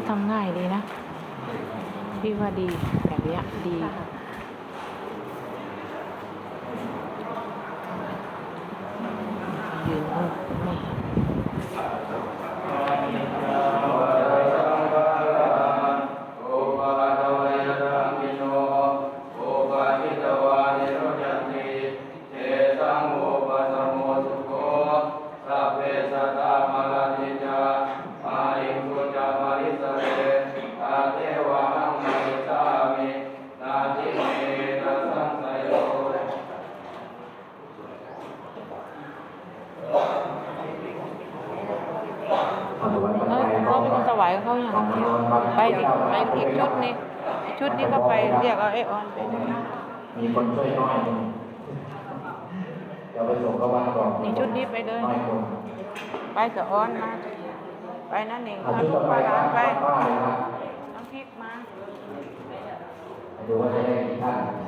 ก็ทำง่ายดีนะ พี่ว่าดีแบบเนี้ยดียืนไม่ไม่โอปาทวยรังกิโนโอปาทิตวานิโรจันติเทสังโวายเขาอย่างนี้ไปอีกไปอีกชุดนี้ชุดนี้ก็ไปเรียกเอาไอ้ออนไปด้วยมีคนช่วยน้อยหนึ่งเดี๋ยวไปส่งเข้าบ้านก่อนนี่ชุดนี้ไปเลยน้อยคนไปกับออนมาไปนั่นเองเอาเอาชุดลูต่อกไปปลานะร้าไปป้าเลยนะน้ำพริกมาดูว่าจะได้กี่ท่านเ